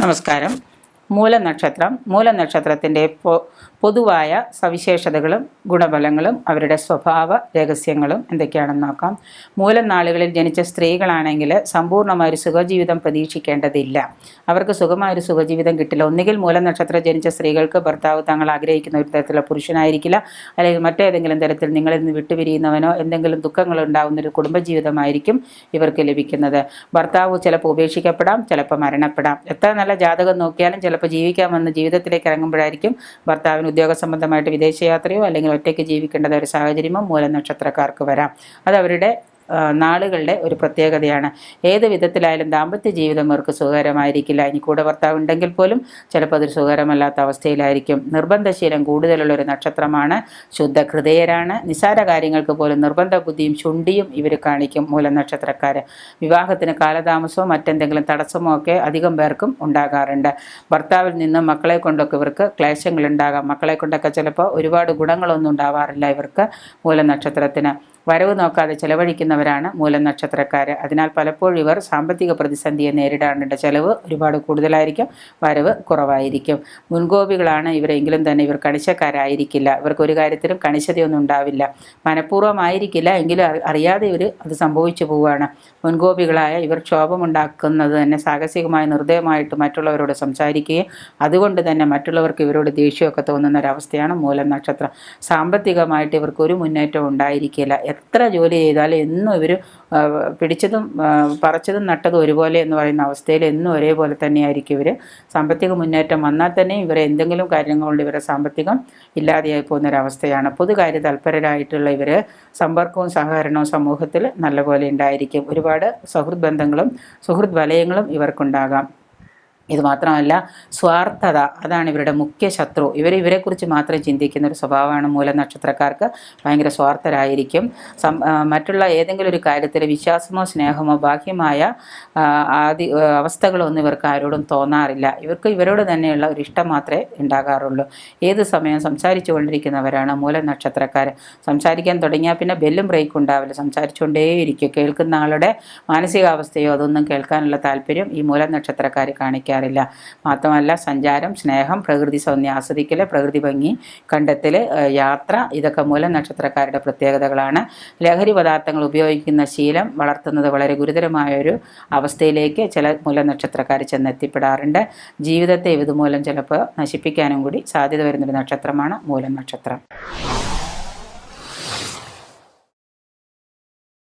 നമസ്കാരം മൂലനക്ഷത്രം മൂലനക്ഷത്രത്തിന്റെ പൊതുവായ സവിശേഷതകളും ഗുണഫലങ്ങളും അവരുടെ സ്വഭാവ രഹസ്യങ്ങളും എന്തൊക്കെയാണെന്ന് നോക്കാം. മൂലനാളുകളിൽ ജനിച്ച സ്ത്രീകളാണെങ്കിൽ സമ്പൂർണമായ ഒരു സുഖജീവിതം പ്രതീക്ഷിക്കേണ്ടതില്ല. അവർക്ക് സുഖമായ ഒരു സുഖജീവിതം കിട്ടില്ല. ഒന്നുകിൽ മൂലനക്ഷത്രം ജനിച്ച സ്ത്രീകൾക്ക് ഭർത്താവ് തങ്ങൾ ആഗ്രഹിക്കുന്ന ഒരു തരത്തിലുള്ള പുരുഷനായിരിക്കില്ല. അല്ലെങ്കിൽ മറ്റേതെങ്കിലും തരത്തിൽ നിങ്ങളിൽ നിന്ന് വിട്ടുപിരിയുന്നവനോ എന്തെങ്കിലും ദുഃഖങ്ങൾ ഉണ്ടാകുന്ന ഒരു കുടുംബജീവിതമായിരിക്കും ഇവർക്ക് ലഭിക്കുന്നത്. ഭർത്താവ് ചിലപ്പോൾ ഉപേക്ഷിക്കപ്പെടാം ചിലപ്പോൾ മരണപ്പെടാം. എത്ര നല്ല ജാതകം നോക്കിയാലും ചിലപ്പോൾ ജീവിക്കാൻ വന്ന ജീവിതത്തിലേക്ക് ഇറങ്ങുമ്പോഴായിരിക്കും ഭർത്താവിന് ഉദ്യോഗ സംബന്ധമായിട്ട് വിദേശയാത്രയോ അല്ലെങ്കിൽ ഒറ്റയ്ക്ക് ജീവിക്കേണ്ടത് ഒരു സാഹചര്യമോ മൂലനക്ഷത്രക്കാർക്ക് വരാം. അത് അവരുടെ ആ, നാളുകളുടെ ഒരു പ്രത്യേകതയാണ്. ഏത് വിധത്തിലായാലും ദാമ്പത്യ ജീവിതം അവർക്ക് സുഖകരമായിരിക്കില്ല. ഇനി കൂടെ ഭർത്താവ് ഉണ്ടെങ്കിൽ പോലും ചിലപ്പോൾ അതൊരു സുഖകരമല്ലാത്ത അവസ്ഥയിലായിരിക്കും. നിർബന്ധശീലം കൂടുതലുള്ള ഒരു നക്ഷത്രമാണ് ശുദ്ധ ഹൃദയരാണ് നിസാര കാര്യങ്ങൾക്ക് പോലും നിർബന്ധ ബുദ്ധിയും ചുണ്ടിയും ഇവർ കാണിക്കും മൂലനക്ഷത്രക്കാർ വിവാഹത്തിന് കാലതാമസമോ മറ്റെന്തെങ്കിലും തടസ്സമോ ഒക്കെ അധികം പേർക്കും ഉണ്ടാകാറുണ്ട്. ഭർത്താവിൽ നിന്നും മക്കളെ കൊണ്ടൊക്കെ ഇവർക്ക് ക്ലേശങ്ങൾ ഉണ്ടാകാം മക്കളെ കൊണ്ടൊക്കെ ചിലപ്പോൾ ഒരുപാട് ഗുണങ്ങളൊന്നും ഉണ്ടാവാറില്ല ഇവർക്ക് മൂലനക്ഷത്രത്തിന് വരവ് നോക്കാതെ ചെലവഴിക്കുന്നവരാണ് മൂലം നക്ഷത്രക്കാർ അതിനാൽ പലപ്പോഴും ഇവർ സാമ്പത്തിക പ്രതിസന്ധിയെ നേരിടാനുള്ള ചെലവ് ഒരുപാട് കൂടുതലായിരിക്കും വരവ് കുറവായിരിക്കും. മുൻകോപികളാണ് ഇവരെങ്കിലും തന്നെ ഇവർ കണിശക്കാരായിരിക്കില്ല. ഇവർക്ക് ഒരു കാര്യത്തിലും കണിശതയൊന്നും ഉണ്ടാവില്ല. മനഃപൂർവമായിരിക്കില്ല എങ്കിലും അറിയാതെ ഇവർ അത് സംഭവിച്ചു പോവുകയാണ്. മുൻകോപികളായ ഇവർ ക്ഷോഭമുണ്ടാക്കുന്നത് തന്നെ സാഹസികമായ നിർദ്ദയമായിട്ട് മറ്റുള്ളവരോട് സംസാരിക്കുകയും അതുകൊണ്ട് തന്നെ മറ്റുള്ളവർക്ക് ഇവരോട് ദേഷ്യമൊക്കെ തോന്നുന്ന ഒരവസ്ഥയാണ് മൂലം നക്ഷത്രം. സാമ്പത്തികമായിട്ട് ഇവർക്ക് ഒരു മുന്നേറ്റവും ഉണ്ടായിരിക്കില്ല. എത്ര ജോലി ചെയ്താലും എന്നും ഇവർ പിടിച്ചതും പറച്ചതും നട്ടതും ഒരുപോലെ എന്ന് പറയുന്ന അവസ്ഥയിൽ എന്നും ഒരേപോലെ തന്നെയായിരിക്കും ഇവർ സാമ്പത്തിക മുന്നേറ്റം വന്നാൽ തന്നെ ഇവരെ എന്തെങ്കിലും കാര്യങ്ങൾ കൊണ്ട് ഇവരെ സാമ്പത്തികം ഇല്ലാതെയായി പോകുന്ന ഒരവസ്ഥയാണ് പൊതുകാര്യ തൽപരരായിട്ടുള്ള ഇവർ സമ്പർക്കവും സഹകരണവും സമൂഹത്തിൽ നല്ലപോലെ ഉണ്ടായിരിക്കും. ഒരുപാട് സൗഹൃദ ബന്ധങ്ങളും സുഹൃത് വലയങ്ങളും ഇവർക്കുണ്ടാകാം. ഇത് മാത്രമല്ല സ്വാർത്ഥത അതാണ് ഇവരുടെ മുഖ്യ ശത്രു. ഇവർ ഇവരെക്കുറിച്ച് മാത്രം ചിന്തിക്കുന്ന ഒരു സ്വഭാവമാണ് മൂല നക്ഷത്രക്കാർക്ക് ഭയങ്കര സ്വാർത്ഥരായിരിക്കും. മറ്റുള്ള ഏതെങ്കിലും ഒരു കാര്യത്തിൽ വിശ്വാസമോ സ്നേഹമോ ബാഹ്യമായ ആദി അവസ്ഥകളൊന്നും ഇവർക്ക് ആരോടും തോന്നാറില്ല. ഇവർക്ക് ഇവരോട് തന്നെയുള്ള ഒരു ഇഷ്ടം മാത്രമേ ഉണ്ടാകാറുള്ളൂ. ഏത് സമയം സംസാരിച്ചു കൊണ്ടിരിക്കുന്നവരാണ് മൂല നക്ഷത്രക്കാർ സംസാരിക്കാൻ തുടങ്ങിയാൽ പിന്നെ ബെല്ലും ബ്രേക്ക് ഉണ്ടാവില്ല. സംസാരിച്ചുകൊണ്ടേയിരിക്കും. കേൾക്കുന്ന ആളുടെ മാനസികാവസ്ഥയോ അതൊന്നും കേൾക്കാനുള്ള താല്പര്യം ഈ മൂലനക്ഷത്രക്കാർ കാണിക്കാറില്ല മാത്രമല്ല സഞ്ചാരം സ്നേഹം പ്രകൃതി സൗന്ദര്യം ആസ്വദിക്കൽ പ്രകൃതി ഭംഗി കണ്ടെത്തൽ യാത്ര ഇതൊക്കെ മൂലം നക്ഷത്രക്കാരുടെ പ്രത്യേകതകളാണ്. ലഹരി പദാർത്ഥങ്ങൾ ഉപയോഗിക്കുന്ന ശീലം വളർത്തുന്നത് വളരെ ഗുരുതരമായ ഒരു അവസ്ഥയിലേക്ക് ചില മൂലനക്ഷത്രക്കാർ ചെന്നെത്തിപ്പെടാറുണ്ട്. ജീവിതത്തെ ഇതുമൂലം ചിലപ്പോൾ നശിപ്പിക്കാനും കൂടി സാധ്യത വരുന്നൊരു നക്ഷത്രമാണ് മൂലം നക്ഷത്രം.